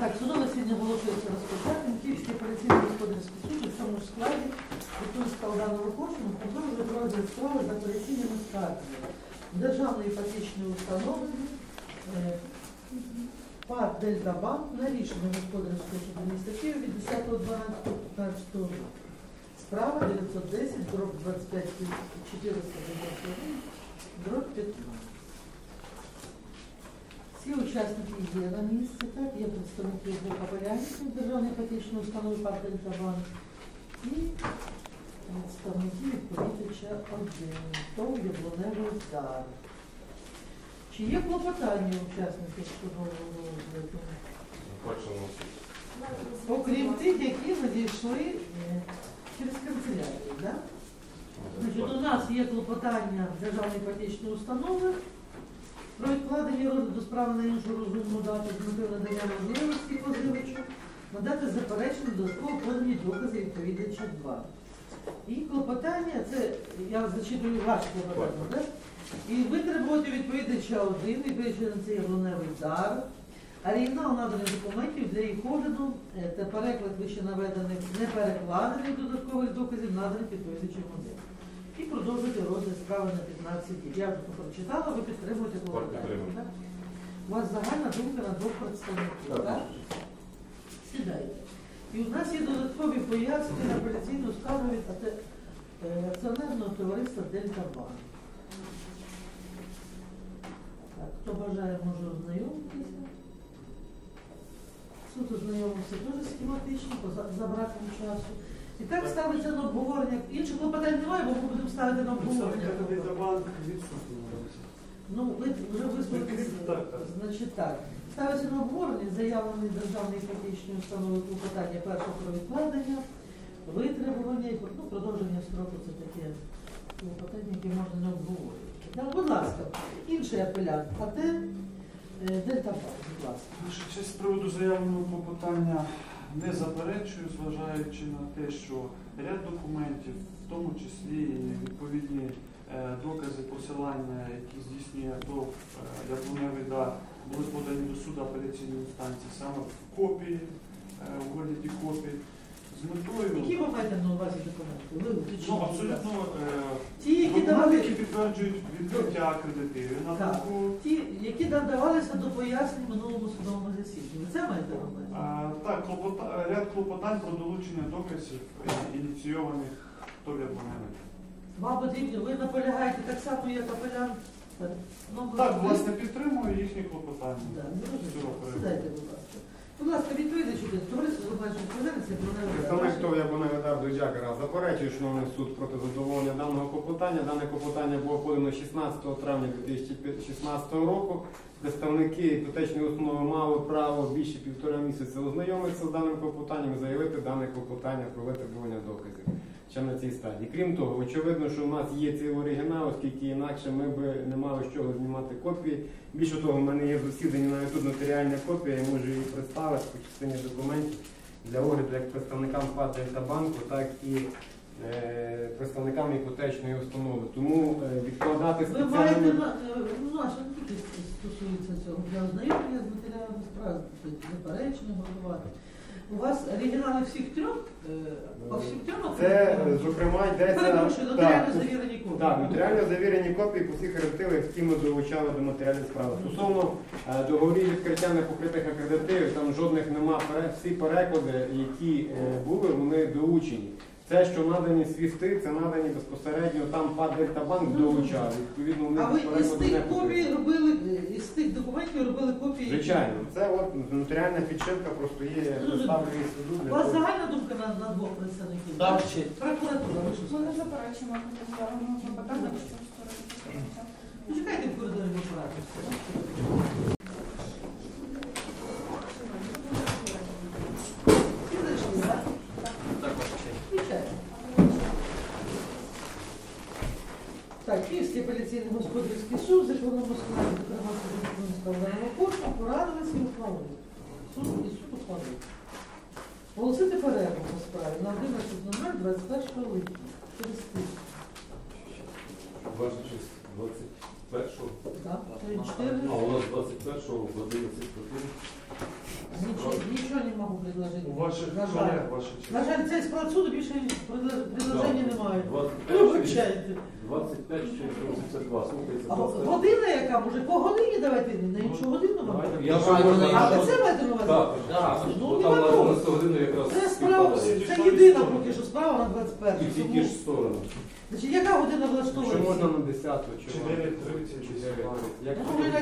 Так, судове засідання оголошується розпочатим. Київський операційний господарський суд у цьому ж складі Вітульська Олена Лукошина продовжує розгляд справи за операційними скаргами державної іпотечної установи е, ПАД Дельтабанк на рішення господарського суду міста Києва від 10.12.15 року. Справа 910, дроб 25 491, дроб 15. Всі учасники є на місці, так, є представники двох апелянтів Державної іпотечної установи ПАД Дельтабанк і представники відповідача один, ТОВ Яблуневий дар. Чи є клопотання учасників судового розгляду? Хочемо. Окрім тих, які надійшли е, через канцелярію, так? Значить, у нас є клопотання Державної іпотечної установи про відкладення розгляду справи на іншу розумну дату з метою надання можливості позивачу надати заперечення додатково подані докази відповідача 2. І клопотання, це я зачитую ваш клопотання, так? І витребувати відповідача 1, відповідача на це Яблуневий дар, оригінал наданих документів для їх огляду е, та переклад вище наведених неперекладених додаткових доказів наданих відповідачем 1. Справи на 15 днів. Я вже прочитала, ви підтримуєте клопотання. так? У вас загальна думка на двох представників, Так. так? Сідайте. І у нас є додаткові пояснення на апеляційну скаргу від е, акціонерного товариства Дельта Банк. Хто бажає, може ознайомитися. Суд ознайомився дуже схематично, по за- за браком часу. І так ставиться на обговорення. Інших клопотань немає, бо ми будемо ставити на обговорення. Ну, ви вже висловилися. Значить так. Ставиться на обговорення заявлений державної іпотечної установи клопотання першого про відкладення, витребування і ну, продовження строку це таке клопотання, яке можна не обговорювати. Так, будь ласка, інший апелянт, а е, Дельта Банк, будь ласка. Честь, з приводу заявленого клопотання не заперечую, зважаючи на те, що ряд документів, в тому числі і відповідні е, докази посилання, які здійснює ТОВ е, Яблуневий дар, були подані до суду апеляційної інстанції саме в копії, е, у вигляді копій, з Які ви маєте на увазі документи? Ви Ну, абсолютно е, Ті, які документи, давали, які підтверджують відкриття кредитів. Ті, які надавалися до пояснень минулому судовому засіданні. Клопота... ряд клопотань про долучення доказів ініційованих ініційованих ТОВ «Яблуневий». Вам потрібно, ви наполягаєте так само, як апелянт. Ну, Так, власне, підтримую їхні клопотання. Да, зрозуміло. Сідайте, будь ласка. Будь ласка, відповідачу, товариство з обмеженою відповідальністю, Представник того Яблуневий Дудякера заперечує, шановний суд проти задоволення даного клопотання. Дане клопотання було подано 16 травня 2016 року. Представники іпотечної установи мали право більше півтора місяця ознайомитися з даним клопотанням і заявити дане клопотання про витребування доказів ще на цій стадії. Крім того, очевидно, що в нас є цей оригінал, оскільки інакше ми би не мали з чого знімати копії. Більше того, в мене є засідання навіть тут нотаріальна копія, я можу її представити по частині документів для огляду як представникам ПАТ та банку, так і е, представникам іпотечної установи. Тому е, відкладати Ви маєте, спеціально. на- е, ну, а що тільки стосується цього, для ознайомлення з матеріалами справи, тобто заперечення готувати. У вас оригінали всіх трьох? е, По всіх трьох? Це, зокрема, йдеться Перепрошую, нотаріально завірені копії. Так, нотаріально завірені копії по всіх реактивах, які ми долучали до матеріалів справи. Стосовно е, договорів відкриття непокритих акредитивів, там жодних нема. Всі переклади, які е, були, вони долучені. Це, що надані свісти, це надані безпосередньо там ПАД Дельтабанк долучав. Відповідно, вони А ви із тих копій робили, із тих документів робили копії? Звичайно, це от нотаріальна підшивка просто є доставлені суду У вас загальна думка на, на двох представників? Так, Чи прокуратура, ви що Ми не заперечуємо проти клопотання. Почекайте в коридорі в апараті. Всі зайшли, так? Так, ваша честь. Включайте. Так, Київський апеляційний господарський суд, законному складі Краматорського складаємо коштом, порадилися і ухвалили. Суд і суд ухвалив. Оголосити перерву по справі на 11.00 21 липня. Через тиждень. Ваша честь, 21-го. Так, 4. А у нас 21-го в 11 годин. Нічого, предложень. У ваших На жаль. колег, ваша На жаль, цей склад суду більше предлож- предложень немає. 25, Вибачайте. 25 482. А 25. година яка, може, по годині давайте на іншу годину вам? Я маю на А ви іншу- це маєте на увазі? Так, Так. Ну, бо не там на вопрос. 11 годину якраз Це справа, співпадає. це єдина поки що справа на 21. І в ті ж сторони. Значить, яка година влаштовується? можна на 10 чи Чи на 9.30, чи 9.30. Як, Ну, ми на-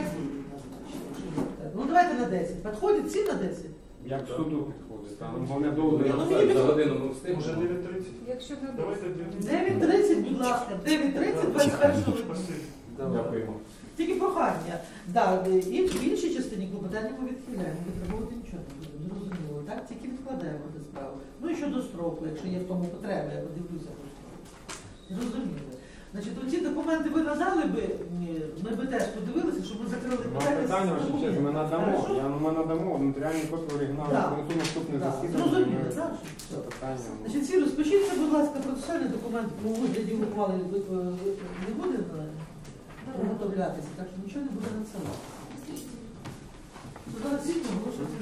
Ну давайте на 10. Підходить всі на 10? Як в суду підходить, там головне довго. Ну, За годину ми Може встигнемо. 9.30? Якщо Давайте 9.30. 9.30, будь ласка, 9.30, 21 Спасибі. Дякуємо. Тільки прохання. Да, і в іншій частині клопотання ми відхиляємо, витребувати нічого не зрозуміло, так? Тільки відкладаємо до справи. Ну і щодо строку, якщо є в тому потреба, я подивлюся. Зрозуміло. Значить, оці документи ви надали би, ми би теж подивилися, щоб ми закрили Ну, питання. з питання, честь, ми надамо. Хорошо? Я, ми надамо нотаріальні копії оригіналу, Так. принесу наступне Так, засідання. Зрозуміло, ми так? Це питання. Значить, всі розпишіться, будь ласка, процесуальний документ у вигляді ухвали ви- ви- ви- не буде е, виготовлятися, так що нічого не буде надсилати. Зараз всі оголошується